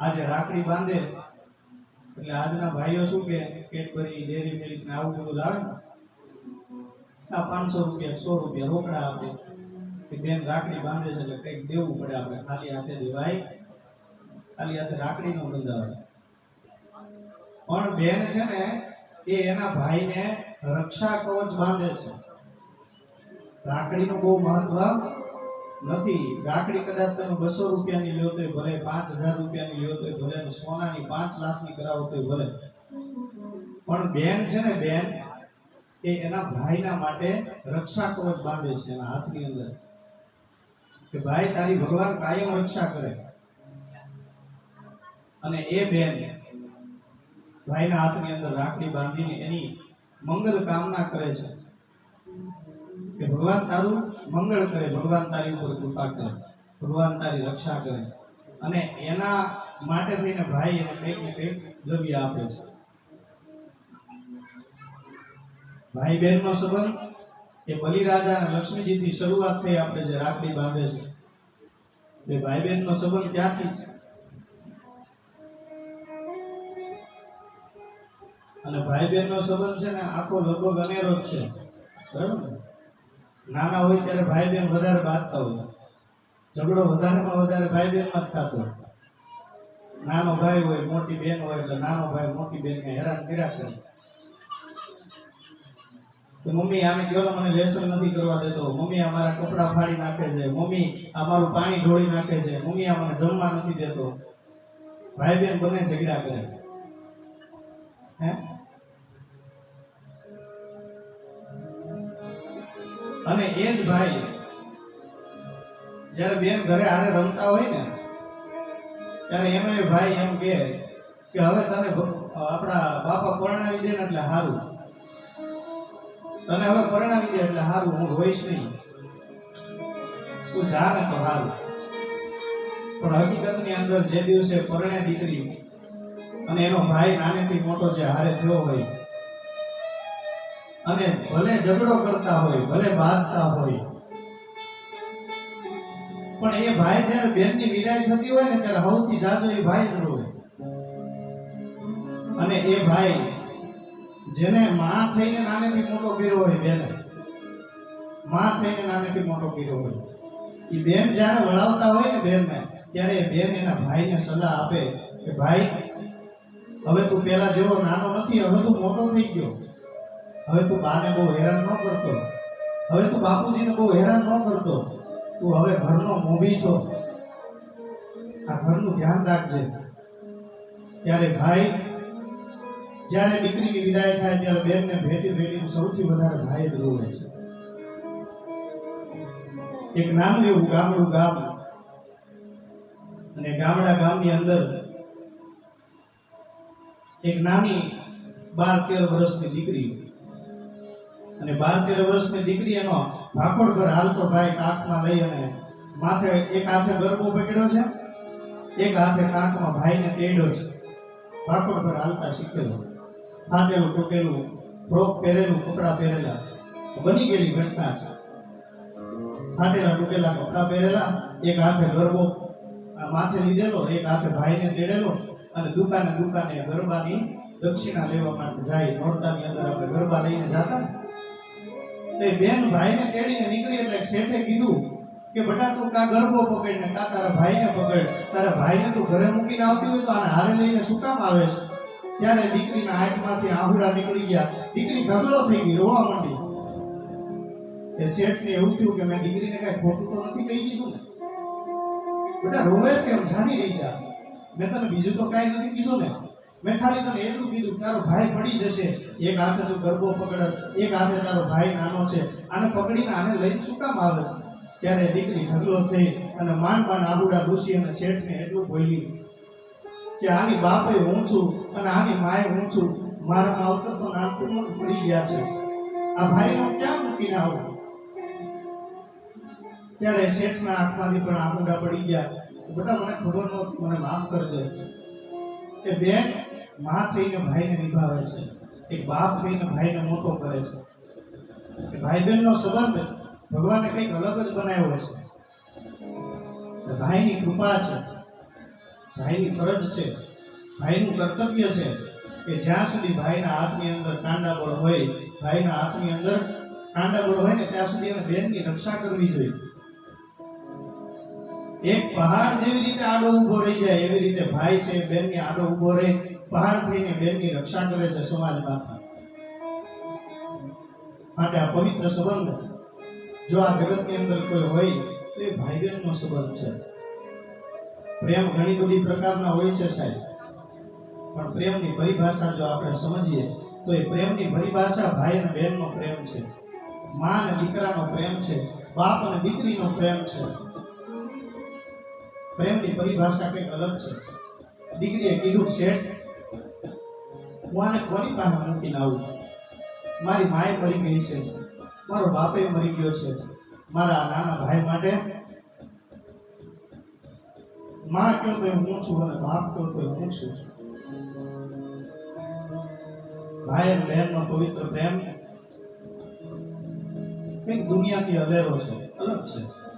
આજે રાખડી બાંધે. એટલે આજના ભાઈઓ શું કે, કેડબરી, ડેરી મિલ્ક ને આવું બધું લાવે ને, આ પાંચસો રૂપિયા, સો રૂપિયા રોકડા આપે. કે બેન રાખડી બાંધે છે એટલે કંઈક દેવું પડે આપણે. ખાલી હાથે દેવાય ખાલી હાથે રાખડીનો બંધાવે પણ બેન છે ને, એ એના ભાઈને રક્ષા કવચ બાંધે છે. રાખડીનું બહુ મહત્વ નથી. રાખડી કદાચ તમે બસો રૂપિયાની લ્યો તોય ભલે, પાંચ હજાર રૂપિયાની લ્યો તોય ભલે સોનાની પાંચ લાખની કરાવો તોય ભલે. પણ બેન છે ને બેન, એ એના ભાઈના માટે રક્ષા કવચ બાંધે છે એના હાથની અંદર. કે ભાઈ, તારી ભગવાન કાયમ રક્ષા કરે. અને એ બેન ભાઈના હાથની અંદર રાખડી બાંધીને એની મંગલ કામના કરે છે. કે ભગવાન તારું મંગળ કરે, ભગવાન તારી ઉપર કૃપા કરે, ભગવાન તારી રક્ષા કરે. અને એના માટે થઈને ભાઈ એને કંઈક ને કંઈક દ્રવ્ય આપે છે. ભાઈ બહેનનો સંબંધ એ બલિરાજા અને લક્ષ્મીજીથી શરૂઆત થઈ આપણે જે રાખડી બાંધે છે. એ ભાઈ બહેનનો સંબંધ ક્યાંથી છે? અને ભાઈ બહેનનો સંબંધ છે ને આખો લગભગ અનેરો જ છે. બરાબર નાના હોય ત્યારે ભાઈ બહેન વધારે બાંધતા હોય. ઝઘડો વધારેમાં વધારે ભાઈ બહેનમાં જ થતો નાનો ભાઈ હોય, મોટી બેન હોય એટલે નાનો ભાઈ, મોટી બેનને હેરાન કર્યા કરે. તો મમ્મી, આને કયો મને લેસન નથી કરવા દેતો. મમ્મી અમારા કપડાં ફાડી નાખે છે. મમ્મી અમારું પાણી ઢોળી નાખે છે. મમ્મી, આ જમવા નથી દેતો. ભાઈ બહેન બંને ઝઘડા કરે છે. હે? અને એ જ ભાઈ જ્યારે બેન ઘરે હારે રમતા હોય ને, ત્યારે એનો એ ભાઈ એમ કહે કે હવે તને આપણા બાપા પરણાવી દે ને એટલે સારું તને હવે પરણાવી દે એટલે સારું હું રોઈશ નહીં. તું જા ને તો સારું પણ હકીકતની અંદર જે દિવસે પરણે દીકરી અને એનો ભાઈ નાનેથી મોટો જે હારે થયો હોય અને ભલે ઝઘડો કરતા હોય, ભલે બાંધતા હોય. પણ એ ભાઈ જ્યારે બેનની વિદાય થતી હોય ને, ત્યારે સૌથી જાજો એ ભાઈ જ રોવે. અને એ ભાઈ જેને માં થઈને નાનેથી મોટો કર્યો હોય, બેને, માં થઈને નાનેથી મોટો કર્યો હોય, એ બેન જ્યારે વળાવતા હોય ને બેનને, ત્યારે એ બેન એના ભાઈને સલાહ આપે કે, ભાઈ, હવે તું પેલા જેવો નાનો નથી, હવે તું મોટો થઈ ગયો. હવે તું બાને બહુ હેરાન ન કરતો. હવે તું બાપુજીને બહુ હેરાન ન કરતો. તું હવે ઘરનો મોભી છો. આ ઘરનું ધ્યાન રાખજે. ત્યારે ભાઈ, જ્યારે દીકરીની વિદાય થાય ત્યારે બેનને ભેટી ભેટીને સૌથી વધારે ભાઈ જ રોવે છે. એક નાનું એવું ગામડું ગામ અને ગામડા ગામની અંદર એક નાની બાર તેર વર્ષની દીકરી અને બાર તેર વર્ષની દીકરી એનો ભાખોડ પર હાલતો ભાઈ કાંખમાં લઈ અને માથે એક હાથે ગરબો પકડ્યો છે, એક હાથે કાંખમાં ભાઈને તેડ્યો છે. ભાખોડ પર હાલતા શીખેલો. ફાટેલું તૂટેલું ફ્રોક પહેરેલું, કપડાં પહેરેલા. બની ગયેલી ઘટના છે. ફાટેલા ટૂટેલા કપડાં પહેરેલા, એક હાથે ગરબો માથે લીધેલો, એક હાથે ભાઈને તેડેલો અને દુકાને દુકાને ગરબાની દક્ષિણા લેવા માટે જાય. નોરતાની અંદર આપણે ગરબા લઈને જાતા. તો એ બેન ભાઈને તેડીને નીકળી એટલે શેઠે કીધું કે બટા તું કા ગરબો પકડ ને કા તારા ભાઈને પકડ? તારા ભાઈને તું ઘરે મૂકીને આવતી હોય તો આને હારે લઈને શું કામ આવે છે? ત્યારે દીકરીના આંખમાંથી આહુરા નીકળી ગયા. દીકરી ગગલો થઈ ગઈ, રોવા માંડી. એ શેઠને એવું થયું કે મેં દીકરીને કઈ ખોટું તો નથી કહી દીધું ને? બેટા રોવેશ કેમ જાણી રહી જા. મેં તને બીજું તો કાંઈ નથી કીધું ને. મેં તને એટલું કીધું તારો ભાઈ પડી જશે. એક હાથે તું ગરબો પકડસ, એક હાથે તારો ભાઈ નાનો છે. આને પકડીને આને લઈને શું કામ આવે? છે ત્યારે દીકરી ઢગલો થઈ અને માંડ માંડ આબુડા ડૂસી અને શેઠને એટલું બોલી કે આની બાપે હું છું અને આની માએ હું છું. મારા માવતર તો નાનપણમાં જ પડી ગયા છે. આ ભાઈનો ક્યાં મૂકીને આવું? ત્યારે શેઠના આંખમાંથી પણ આબુડા પડી ગયા. બધા મને ખબર નહોતી, મને માફ કરજે. કે બેન માં થઈને ભાઈને નિભાવે છે. એક બાપ થઈને ભાઈને મોટો કરે છે. એ ભાઈ બહેનનો સંબંધ ભગવાને કંઈક અલગ જ બનાવ્યો છે. ભાઈની કૃપા છે. ભાઈની ફરજ છે. ભાઈનું કર્તવ્ય છે કે જ્યાં સુધી ભાઈના હાથની અંદર કાંડાબળ હોય, ભાઈના હાથની અંદર કાંડાબળ હોય ને ત્યાં સુધી એને બેનની રક્ષા કરવી જોઈએ. એક પહાડ જેવી રીતે આડો ઊભો રહી જાય, એવી રીતે ભાઈ છે, બેનની આડો ઊભો રહે, પહાડ થઈને બેનની રક્ષા કરે છે સમાજમાં માટે આ પવિત્ર સંબંધ જો આ જગતની અંદર કોઈ હોય, તો એ ભાઈ બહેનનો સંબંધ છે. પ્રેમ ઘણી બધી પ્રકારના હોય છે સાહેબ. પણ પ્રેમની પરિભાષા જો આપણે સમજીએ, તો એ પ્રેમની પરિભાષા ભાઈ અને બહેનનો પ્રેમ છે. મા અને દીકરાનો પ્રેમ છે, બાપ અને દીકરીનો પ્રેમ છે. પ્રેમની પરિભાષા કંઈક અલગ છે. દીકરીએ કીધું, શેઠ, હું આને કોની પાસે મૂકીને આવું. મારી માએ મરી ગઈ છે. મારો બાપે મરી ગયો છે. મારા નાના ભાઈ માટે માં કહો તો હું છું અને બાપ કહો તો હું છું ભાઈ અને બહેનનો પવિત્ર પ્રેમ કંઈક દુનિયાથી અલેરો છે, અલગ છે.